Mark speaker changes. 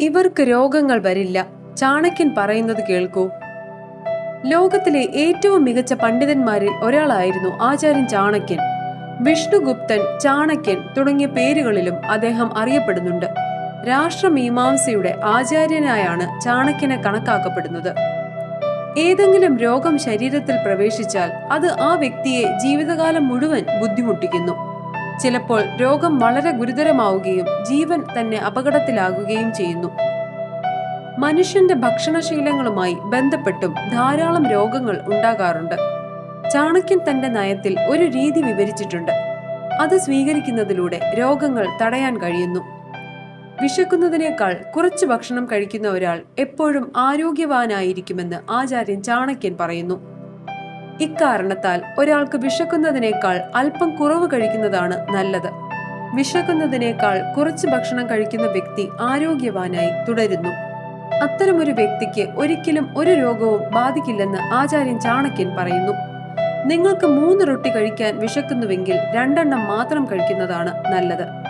Speaker 1: ഇവർക്ക് രോഗങ്ങൾ വരില്ല. ചാണക്യൻ പറയുന്നത് കേൾക്കൂ. ലോകത്തിലെ ഏറ്റവും മികച്ച പണ്ഡിതന്മാരിൽ ഒരാളായിരുന്നു ആചാര്യൻ ചാണക്യൻ. വിഷ്ണുഗുപ്തൻ ചാണക്യൻ തുടങ്ങിയ പേരുകളിലും അദ്ദേഹം അറിയപ്പെടുന്നുണ്ട്. രാഷ്ട്രമീമാംസയുടെ ആചാര്യനായാണ് ചാണക്യനെ കണക്കാക്കപ്പെടുന്നത്. ഏതെങ്കിലും രോഗം ശരീരത്തിൽ പ്രവേശിച്ചാൽ അത് ആ വ്യക്തിയെ ജീവിതകാലം മുഴുവൻ ബുദ്ധിമുട്ടിക്കുന്നു. ചിലപ്പോൾ രോഗം വളരെ ഗുരുതരമാവുകയും ജീവൻ തന്നെ അപകടത്തിലാകുകയും ചെയ്യുന്നു. മനുഷ്യന്റെ ഭക്ഷണശീലങ്ങളുമായി ബന്ധപ്പെട്ടും ധാരാളം രോഗങ്ങൾ ഉണ്ടാകാറുണ്ട്. ചാണക്യൻ തന്റെ നയത്തിൽ ഒരു രീതി വിവരിച്ചിട്ടുണ്ട്. അത് സ്വീകരിക്കുന്നതിലൂടെ രോഗങ്ങൾ തടയാൻ കഴിയുന്നു. വിശക്കുന്നതിനേക്കാൾ കുറച്ച് ഭക്ഷണം കഴിക്കുന്ന ഒരാൾ എപ്പോഴും ആരോഗ്യവാനായിരിക്കുമെന്ന് ആചാര്യൻ ചാണക്യൻ പറയുന്നു. ഇക്കാരണത്താൽ ഒരാൾക്ക് വിശക്കുന്നതിനേക്കാൾ അല്പം കുറവ് കഴിക്കുന്നതാണ് നല്ലത്. വിശക്കുന്നതിനേക്കാൾ കുറച്ച് ഭക്ഷണം കഴിക്കുന്ന വ്യക്തി ആരോഗ്യവാനായി തുടരുന്നു. അത്തരമൊരു വ്യക്തിക്ക് ഒരിക്കലും ഒരു രോഗവും ബാധിക്കില്ലെന്ന് ആചാര്യൻ ചാണക്യൻ പറയുന്നു. നിങ്ങൾക്ക് മൂന്ന് റൊട്ടി കഴിക്കാൻ വിശക്കുന്നുവെങ്കിൽ രണ്ടെണ്ണം മാത്രം കഴിക്കുന്നതാണ് നല്ലത്.